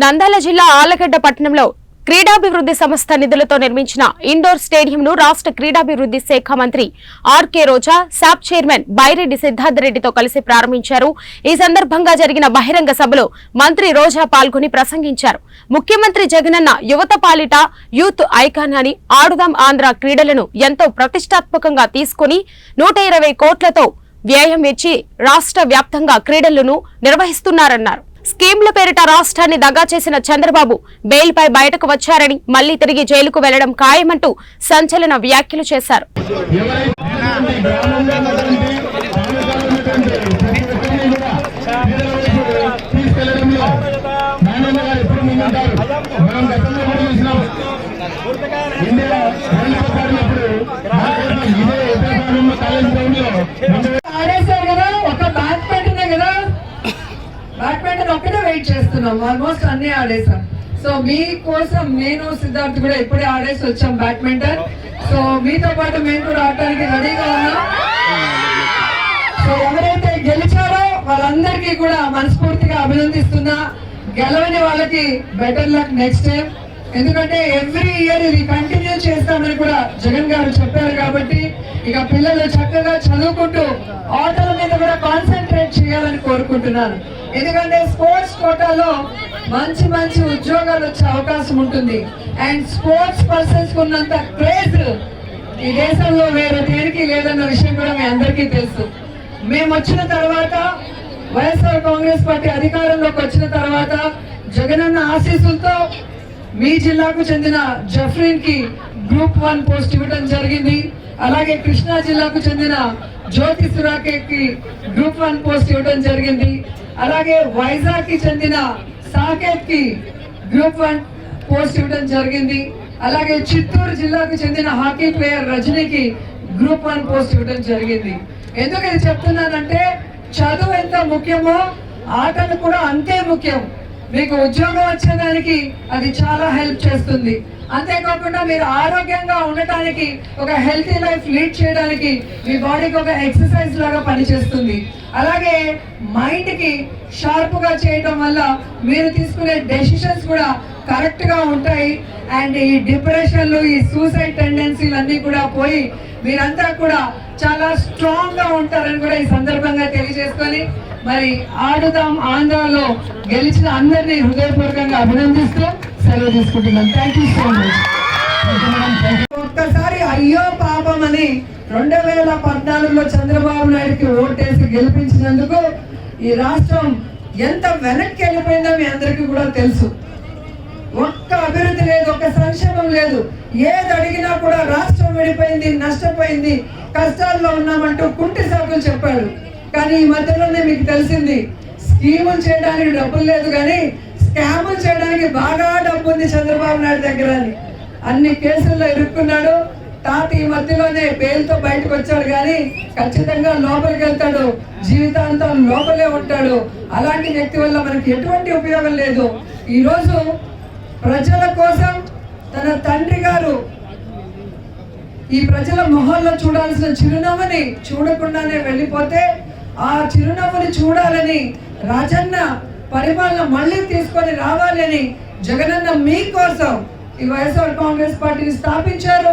నంద్యాల జిల్లా ఆలగడ్డ పట్టణంలో క్రీడాభివృద్ధి సంస్థ నిధులతో నిర్మించిన ఇండోర్ స్టేడియంను రాష్ట్ర క్రీడాభివృద్ధి శాఖ మంత్రి RK Roja SAAP chairman Byreddy సిద్ధార్థరెడ్డితో కలిసి ప్రారంభించారు. ఈ సందర్భంగా జరిగిన బహిరంగ సభలో మంత్రి రోజా పాల్గొని ప్రసంగించారు. ముఖ్యమంత్రి జగనన్న యువత పాలిట యూత్ ఐకాన్ అని ఆడుదాం ఆంధ్ర క్రీడలను ఎంతో ప్రతిష్టాత్మకంగా తీసుకుని నూట ఇరవై కోట్లతో వ్యయం ఇచ్చి రాష్ట్ర వ్యాప్తంగా క్రీడలను నిర్వహిస్తున్నారన్నారు. స్కీమ్ల పేరిట రాష్ట్రాన్ని దగా చేసిన చంద్రబాబు బెయిల్పై బయటకు వచ్చారని మళ్ళీ తిరిగి జైలుకు వెళ్ళడం ఖాయమంటూ సంచలన వ్యాఖ్యలు చేశారు. ఇండియా బ్యాడ్మింటన్ ఒక్కటే వెయిట్ చేస్తున్నాం. ఆల్మోస్ట్ అన్ని ఆడేసాం. సో మీ కోసం నేను సిద్ధార్థ్ కూడా ఇప్పుడే ఆడేసి వచ్చాం బ్యాడ్మింటన్ సో మీతో పాటు మేము కూడా ఆడటానికి రెడీగా ఉన్నాం. సో ఎవరైతే గెలిచారో వాళ్ళందరికీ కూడా మనస్ఫూర్తిగా అభినందిస్తున్నా. గెలవని వాళ్ళకి బెటర్ లక్ నెక్స్ట్ టైం ఎందుకంటే ఎవ్రీ ఇయర్ ఇది కంటిన్యూ చేస్తామని కూడా జగన్ గారు చెప్పారు కాబట్టి ఇక పిల్లలు చక్కగా చదువుకుంటూ ఆటల మీద కూడా కాన్సన్ట్రేట్ చేయాలని కోరుకుంటున్నాను. ఎందుకంటే స్పోర్ట్స్ కోటాలో మంచి మంచి ఉద్యోగాలు వచ్చే అవకాశం ఉంటుంది. అండ్ స్పోర్ట్స్ పర్సన్స్ ఉన్నంత క్రేజ్ ఈ దేశంలో వేరే దేనికి లేదన్న విషయం కూడా మీ అందరికీ తెలుసు. మేము వచ్చిన తర్వాత వైఎస్ఆర్ కాంగ్రెస్ పార్టీ అధికారంలోకి వచ్చిన తర్వాత జగనన్న ఆశీస్సులతో మీ జిల్లాకు చెందిన జఫ్రీన్కి గ్రూప్ వన్ పోస్ట్ ఇవ్వడం జరిగింది. అలాగే కృష్ణా జిల్లాకు చెందిన జ్యోతి సురాకే కి గ్రూప్ వన్ పోస్ట్ ఇవ్వడం జరిగింది. అలాగే వైజాగ్కి చెందిన సాకేత్కి గ్రూప్ వన్ పోస్ట్ ఇవ్వడం జరిగింది. అలాగే చిత్తూరు జిల్లాకు చెందిన హాకీ ప్లేయర్ రజనీకి గ్రూప్ వన్ పోస్ట్ ఇవ్వడం జరిగింది. ఎందుకు ఇది చెప్తున్నానంటే చదువు ఎంత ముఖ్యమో ఆటలు కూడా అంతే ముఖ్యం. మీకు ఉద్యోగం వచ్చేదానికి అది చాలా హెల్ప్ చేస్తుంది. అంతేకాకుండా మీరు ఆరోగ్యంగా ఉండటానికి ఒక హెల్తీ లైఫ్ లీడ్ చేయడానికి మీ బాడీకి ఒక ఎక్సర్సైజ్ లాగా పనిచేస్తుంది. అలాగే మైండ్కి షార్ప్గా చేయటం చేయడం వల్ల మీరు తీసుకునే డెసిషన్స్ కూడా కరెక్ట్గా ఉంటాయి. అండ్ ఈ డిప్రెషన్లు ఈ సూసైడ్ టెండెన్సీలు అన్నీ కూడా పోయి మీరంతా కూడా చాలా స్ట్రాంగ్గా ఉంటారని కూడా ఈ సందర్భంగా తెలియజేసుకొని మరి ఆడుదాం ఆంధ్రాలో గెలిచిన అందరినీ హృదయపూర్వకంగా అభినందిస్తూ సెలవు తీసుకుంటున్నాం. థ్యాంక్ యూ సో మచ్ ఒక్కసారి అయ్యో పాపం అని రెండు వేల పద్నాలుగులో చంద్రబాబు నాయుడుకి ఓటేసి గెలిపించినందుకు ఈ రాష్ట్రం ఎంత వెనక్కి వెళ్ళిపోయిందో మీ అందరికీ కూడా తెలుసు. ఒక్క అభివృద్ధి లేదు ఒక్క సంక్షేమం లేదు. ఏది అడిగినా కూడా రాష్ట్రం విడిపోయింది నష్టపోయింది కష్టాల్లో ఉన్నామంటూ కుంటి సాకులు చెప్పాడు కానీ ఈ మధ్యలోనే మీకు తెలిసింది స్కీములు చేయడానికి డబ్బులు లేదు కానీ స్కాములు చేయడానికి బాగా డబ్బు ఉంది చంద్రబాబు నాయుడు దగ్గర అని. అన్ని కేసుల్లో ఇరుక్కున్నాడు. తాత ఈ మధ్యలోనే బెయిల్తో బయటకు వచ్చాడు కానీ ఖచ్చితంగా లోపలికి వెళ్తాడు. జీవితాంతం లోపలే ఉంటాడు. అలాంటి వ్యక్తి వల్ల మనకి ఎటువంటి ఉపయోగం లేదు. ఈరోజు ప్రజల కోసం తన తండ్రి గారు ఈ ప్రజల మొహల్లో చూడాల్సిన చిరునవ్వుని చూడకుండానే వెళ్ళిపోతే ఆ చిరునవ్వుని చూడాలని రాజన్న పరిపాలన మళ్ళీ తీసుకొని రావాలని జగనన్న మీకోసం ఈ వైఎస్ఆర్ కాంగ్రెస్ పార్టీని స్థాపించారు.